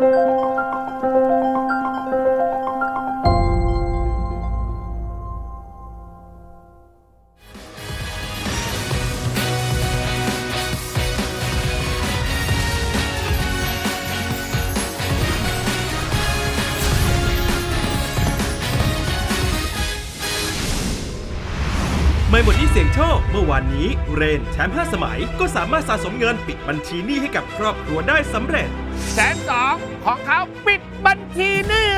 thank you ไม่หมดที่เสียงโชค เมื่อวานนี้เรนแชมป์5สมัย ก็สามารถสะสมเงินปิดบัญชีหนี้ให้กับครอบครัวได้สำเร็จ แสนสองของเขาปิดบัญชีหนี่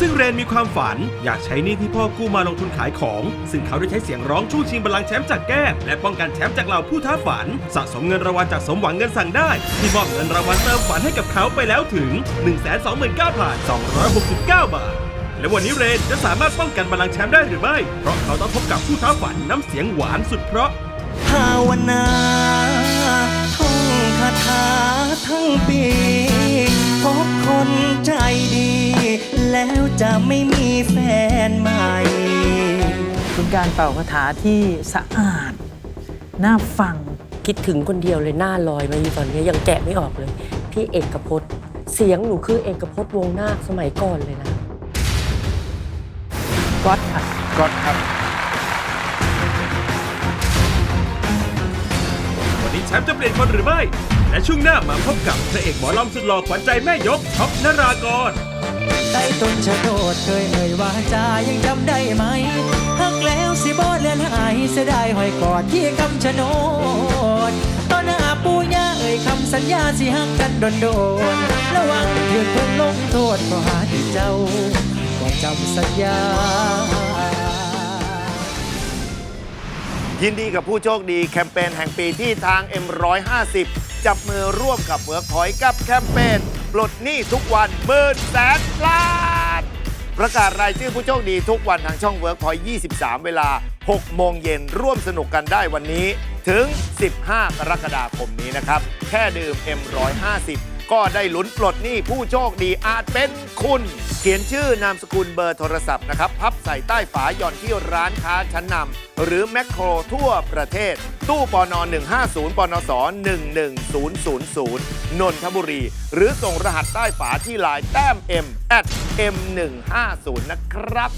ซึ่งเรนมีความฝันอยากใช้หนี้ที่พ่อกู้มาลงทุนขายของ ซึ่งเขาได้ใช้เสียงร้องชู้ชิงบัลลังก์แชมป์จากแก้มและป้องกันแชมป์จากเหล่าผู้ท้าฝัน สะสมเงินรางวัลจากสมหวังเงินสั่งได้ ที่มอบเงินรางวัลเติมฝันให้กับเขาไปแล้วถึง 129,269 บาทและวันนี้เรนจะสามารถป้องกันบัลลังก์แชมป์ได้หรือไม่ เพราะเขาต้องพบกับผู้ท้าฝันน้ำเสียงหวานสุดเพราะภาวนาท่องคาถาทั้งปี จะไม่มีแฟนใหม่เป็นการเป่าคาถาที่สะอาด น่าฟัง คิดถึงคนเดียวเลยหน้าลอยมาอยู่ตอนนี้ยังแกะไม่ออกเลย พี่เอกพจน์ เสียงหนูคือเอกพจน์วงนาคสมัยก่อนเลยนะก๊อตค่ะกดครับ วันนี้แชมป์จะเปลี่ยนคนหรือไม่ และช่วงหน้ามาพบกับพระเอกหมอลำสุดหล่อขวัญใจแม่ยกท็อปนรากร ใต้ต้นชะโนดเคยเอ่ยว่าจายังจำได้ไหมหักแล้วสิบอดเลือนหายเสียดายหอยกอดที่คำชะโนดตอนหน้าปูย่าเอ่ยคำสัญญาสิหักกันโดนโดนระวังเถือเพิ่งลงโทษเพราะหาที่เจ้าก็จำสัญญายินดีกับผู้โชคดีแคมเปญแห่งปีที่ทาง M150 จับมือร่วมกับเวิร์กพอยกับแคมเปญ ปลดหนี้ทุกวันหมื่นแสนล้าน ประกาศรายชื่อผู้โชคดีทุกวันทางช่องเวิร์กพอย23 เวลา 6 โมงเย็นร่วมสนุกกันได้วันนี้ ถึง 15 กรกฎาคมนี้นะครับ แค่ดื่ม M150 ก็ได้ลุ้นปลดหนี้ผู้โชคดีอาจเป็นคุณ เขียนชื่อนามสกุลเบอร์โทรศัพท์นะครับ พับใส่ใต้ฝาหย่อนที่ร้านค้าชั้นนำหรือแมคโครทั่วประเทศ ตู้ปอน150ปนส11000 นนทบุรี หรือส่งรหัสใต้ฝาที่ไลน์แต้ม M at M150 นะครับ